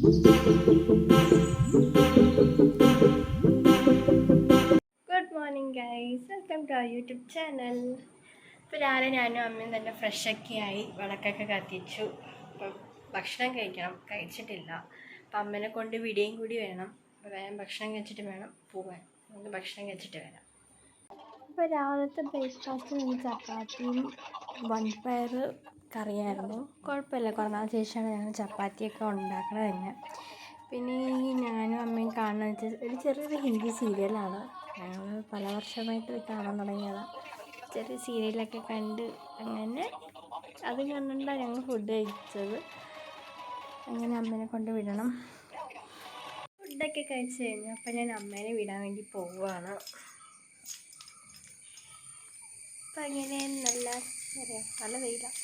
Good morning guys welcome to YouTube channel ഇപ്പോൾ രാവിലെ ഞാനും അമ്മയും തന്നെ ഫ്രഷൊക്കെ ആയി വിളക്കൊക്കെ കത്തിച്ചു. അപ്പം ഭക്ഷണം കഴിക്കണം. കഴിച്ചിട്ടില്ല. അപ്പം അമ്മനെ കൊണ്ട് വിടിയും കൂടി വേണം. അപ്പോൾ വേഗം ഭക്ഷണം കഴിച്ചിട്ട് വേണം പോകാൻ നമുക്ക് ഭക്ഷണം കഴിച്ചിട്ട് വരാം. അപ്പോൾ രാവിലത്തെ ബ്രേക്ക്ഫാസ്റ്റ് ചപ്പാത്തിയും വൺപയർ കറിയായിരുന്നു. കുഴപ്പമില്ല. കുറേ നാൾ ശേഷമാണ് ഞങ്ങൾ ചപ്പാത്തിയൊക്കെ ഉണ്ടാക്കണത് തന്നെ. പിന്നെ ഈ ഞാനും അമ്മയും കാണുന്ന വെച്ചാൽ ഒരു ചെറിയൊരു ഹിന്ദി സീരിയലാണ്. ഞങ്ങൾ പല വർഷമായിട്ട് കാണാൻ തുടങ്ങിയതാണ് ചെറിയ സീരിയലൊക്കെ കണ്ട് അങ്ങനെ അത് കണ്ടിട്ടാണ് ഞങ്ങൾ ഫുഡ് കഴിച്ചത്. അങ്ങനെ അമ്മേനെ കൊണ്ട് വിടണം. ഫുഡൊക്കെ കഴിച്ച് കഴിഞ്ഞു അപ്പം ഞാൻ അമ്മേനെ വിടാൻ വേണ്ടി പോവുകയാണ് അപ്പം അങ്ങനെ നല്ല അറിയാം നല്ല വെയിലാണ്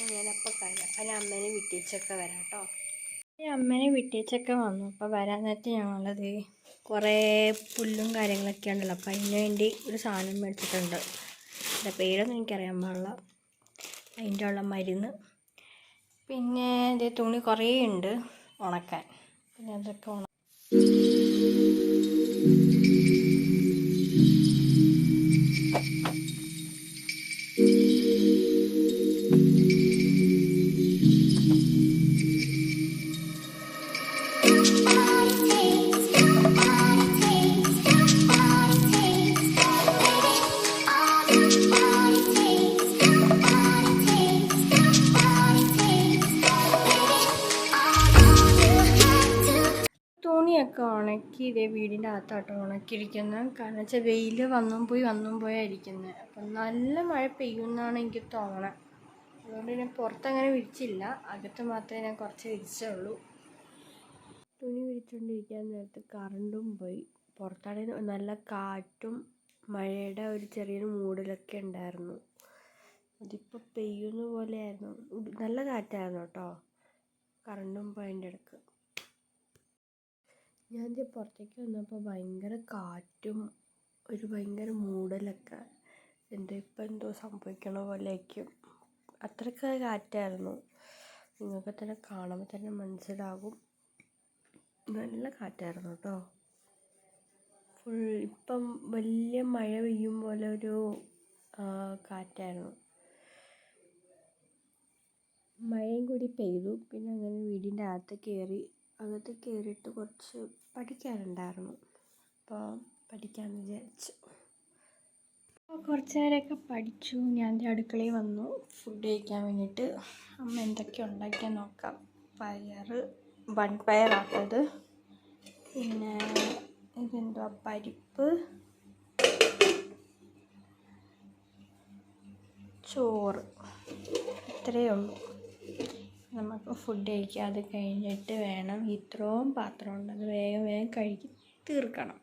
ഞാനപ്പോൾ കഴിയാം അപ്പം അമ്മേനെ വിട്ടിച്ചൊക്കെ വരാം കേട്ടോ. അമ്മേനെ വിട്ടിച്ചൊക്കെ വന്നു. അപ്പോൾ വരാൻ നേരത്തെ ഞങ്ങളത് കുറേ പുല്ലും കാര്യങ്ങളൊക്കെ ഉണ്ടല്ലോ. അപ്പം അതിന് വേണ്ടി ഒരു സാധനം മേടിച്ചിട്ടുണ്ട്. അതിന്റെ പേരൊന്നും എനിക്കറിയാൻ പാടില്ല. അതിന്റെ ഉള്ള മരുന്ന്. പിന്നെ ഇത് തുണി കുറേ ഉണ്ട് ഉണക്കാൻ. പിന്നെ അതൊക്കെ ഉണ തുണിയൊക്കെ ഉണക്കി ഇതേ വീടിന്റെ അകത്തോട്ട് ഉണക്കിയിരിക്കുന്നത് കാരണം വെച്ചാൽ വെയിൽ വന്നും പോയി വന്നും പോയാ ഇരിക്കുന്നത് അപ്പം നല്ല മഴ പെയ്യുമെന്നാണ് എനിക്ക് തോന്നണത് അതുകൊണ്ട് ഞാൻ പുറത്തങ്ങനെ വിരിച്ചില്ല. അകത്ത് മാത്രമേ ഞാൻ കുറച്ച് വിരിച്ചുള്ളൂ. തുണി വിരിച്ചുകൊണ്ടിരിക്കാൻ നേരത്ത് കറണ്ടും പോയി. പുറത്താണെങ്കിൽ നല്ല കാറ്റും മഴയുടെ ഒരു ചെറിയൊരു മൂടലൊക്കെ ഉണ്ടായിരുന്നു. അതിപ്പോൾ പെയ്യുന്ന പോലെയായിരുന്നു. നല്ല കാറ്റായിരുന്നു കേട്ടോ. കറണ്ടും പോയതിന്റെ ഇടയ്ക്ക്. ഞാൻ ദേ പുറത്തേക്ക് വന്നപ്പോൾ ഭയങ്കര കാറ്റും ഒരു ഭയങ്കര മൂടലൊക്കെ എന്റെ ഇപ്പം എന്തോ സംഭവിക്കണ പോലെയൊക്കെയും അത്രയ്ക്ക് കാറ്റായിരുന്നു. നിങ്ങൾക്ക് തന്നെ കാണുമ്പോൾ തന്നെ മനസ്സിലാകും. നല്ല കാറ്റായിരുന്നു കേട്ടോ. ഫുൾ ഇപ്പം വലിയ മഴ പെയ്യും പോലെ ഒരു കാറ്റായിരുന്നു. മഴയും കൂടി പെയ്തു. പിന്നെ അങ്ങനെ വീടിന്റെ അകത്ത് കയറി അകത്ത് കയറിയിട്ട് കുറച്ച് പഠിക്കാനുണ്ടായിരുന്നു. അപ്പോൾ പഠിക്കാമെന്ന് വിചാരിച്ചു. അപ്പോൾ കുറച്ച് നേരമൊക്കെ പഠിച്ചു. ഞാൻ അടുക്കളയിൽ വന്നു. ഫുഡ് കഴിക്കാൻ വേണ്ടിയിട്ട് അമ്മ എന്തൊക്കെ ഉണ്ടാക്കിയാൽ നോക്കാം. പയർ വൺ പയറാട്ടത് പിന്നെ ഇതെന്തുവാ? പരിപ്പ്. ചോറ്. ഇത്രയേ ഉള്ളൂ. നമുക്ക് ഫുഡ് കഴിക്കാം. അത് കഴിഞ്ഞിട്ട് വേണം ഇത്രയും പാത്രം ഉണ്ട്. അത് വേഗം വേഗം കഴുകി തീർക്കണം.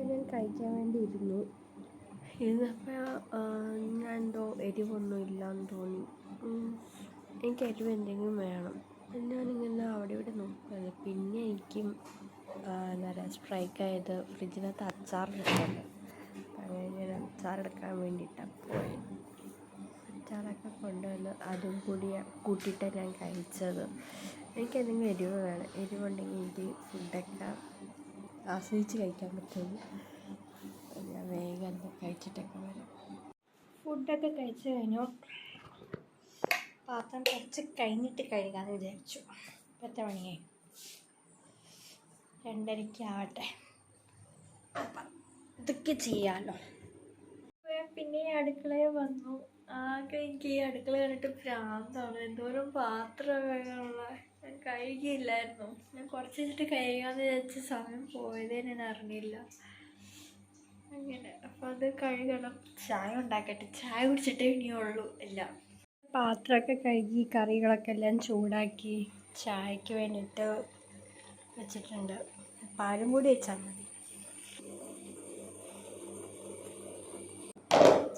ഞാൻ കഴിക്കാൻ വേണ്ടി ഇരുന്നു. ഇരുന്നപ്പോൾ ഞാൻ എന്തോ എരിവൊന്നും ഇല്ലാന്ന് തോന്നി. എനിക്ക് എരിവ് എന്തെങ്കിലും വേണം. ഞാനിങ്ങനെ അവിടെ ഇവിടെ നോക്കുകയാണ്. പിന്നെ എനിക്ക് എന്താ പറയുക സ്ട്രൈക്കായത് ഫ്രിഡ്ജിനകത്ത് അച്ചാർ എടുക്കാൻ അങ്ങനെ ഞാൻ അച്ചാറെടുക്കാൻ വേണ്ടിയിട്ടാണ് പോയത്. അച്ചാറൊക്കെ കൊണ്ടുവന്ന് അതും കൂടി കൂട്ടിയിട്ടാണ് ഞാൻ കഴിച്ചത്. എനിക്ക് എന്തെങ്കിലും എരിവ് വേണം. എരിവുണ്ടെങ്കിൽ എനിക്ക് ഫുഡൊക്കെ ആസ്വദിച്ച് കഴിക്കാൻ പറ്റുള്ളൂ. ഞാൻ വേഗം കഴിച്ചിട്ടൊക്കെ വരാം. ഫുഡൊക്കെ കഴിച്ച് കഴിഞ്ഞു? പാത്രം കുറച്ച് കഴിഞ്ഞിട്ട് കഴുകാമെന്ന് വിചാരിച്ചു. ഇപ്പം എത്ര മണിയായി രണ്ടരയ്ക്ക് ആവട്ടെ. അപ്പം ഇതൊക്കെ ചെയ്യാമല്ലോ പിന്നെ ഈ അടുക്കളയിൽ വന്നു. ആകെ എനിക്ക് ഈ അടുക്കള കണ്ടിട്ട് ഭ്രാന്താണ്. എന്തോരം പാത്രമുള്ള ഞാൻ കഴുകിയില്ലായിരുന്നു. ഞാൻ കുറച്ച് വെച്ചിട്ട് കഴുകാന്ന് വിചാരിച്ച സമയം പോയതേ ഞാൻ അറിഞ്ഞില്ല. അങ്ങനെ. അപ്പോൾ അത് കഴുകണം. ചായ ഉണ്ടാക്കട്ടെ. ചായ കുടിച്ചിട്ടേ ഇനിയുള്ളൂ എല്ലാം. പാത്രമൊക്കെ കഴുകി കറികളൊക്കെ എല്ലാം ചൂടാക്കി ചായക്ക് വേണ്ടിയിട്ട് വെച്ചിട്ടുണ്ട്. പാലും കൂടി വെച്ചാൽ മതി.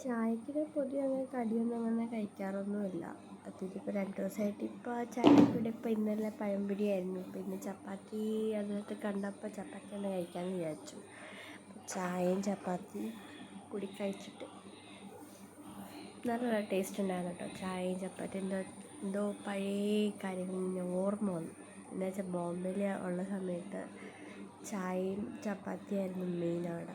ചായക്ക് പൊതുവെ അങ്ങനെ കടിയൊന്നും അങ്ങനെ കഴിക്കാറൊന്നുമില്ല. അതിലിപ്പോൾ രണ്ട് ദിവസമായിട്ട് ഇപ്പോൾ ചായക്കൂടെ കൂടെ ഇപ്പോൾ ഇന്നലെ പഴംപൊരിയായിരുന്നു ഇന്ന് ചപ്പാത്തി അതിനകത്ത് കണ്ടപ്പോൾ ചപ്പാത്തി ഒന്ന് കഴിക്കാമെന്ന് വിചാരിച്ചു. ചായയും ചപ്പാത്തി കൂടി കഴിച്ചിട്ട് നല്ല ടേസ്റ്റ് ഉണ്ടായിരുന്നു കേട്ടോ ചായയും ചപ്പാത്തി എന്തോ എന്തോ പഴയ കാര്യങ്ങൾ ഓർമ്മ വന്നു. എന്ന് വെച്ചാൽ ബോംബെയിൽ ഉള്ള സമയത്ത് ചായയും ചപ്പാത്തിയായിരുന്നു മെയിൻ അവിടെ.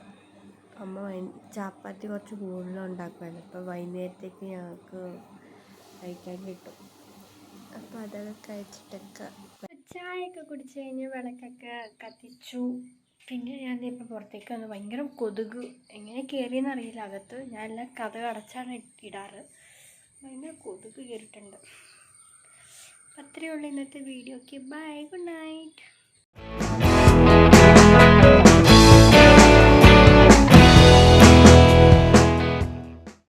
അമ്മ വൈ ചപ്പാത്തി കുറച്ച് കൂടുതൽ ഉണ്ടാക്കുമായിരുന്നു. അപ്പോൾ വൈകുന്നേരത്തേക്ക് ഞങ്ങൾക്ക് കഴിക്കാൻ കിട്ടും. അപ്പോൾ അതൊക്കെ കഴിച്ചിട്ടൊക്കെ ചായയൊക്കെ കുടിച്ച് കഴിഞ്ഞ് വിളക്കൊക്കെ കത്തിച്ചു. പിന്നെ ഞാൻ ഇപ്പോൾ പുറത്തേക്ക് വന്ന് ഭയങ്കര കൊതുക് എങ്ങനെ കയറിയെന്ന് അറിയില്ല. അകത്ത് ഞാൻ എല്ലാം കഥ അടച്ചാണ് ഇടാറ്. ഭയങ്കര കൊതുക് കയറിയിട്ടുണ്ട് അത്രയേ ഉള്ളൂ ഇന്നത്തെ video okay bye good night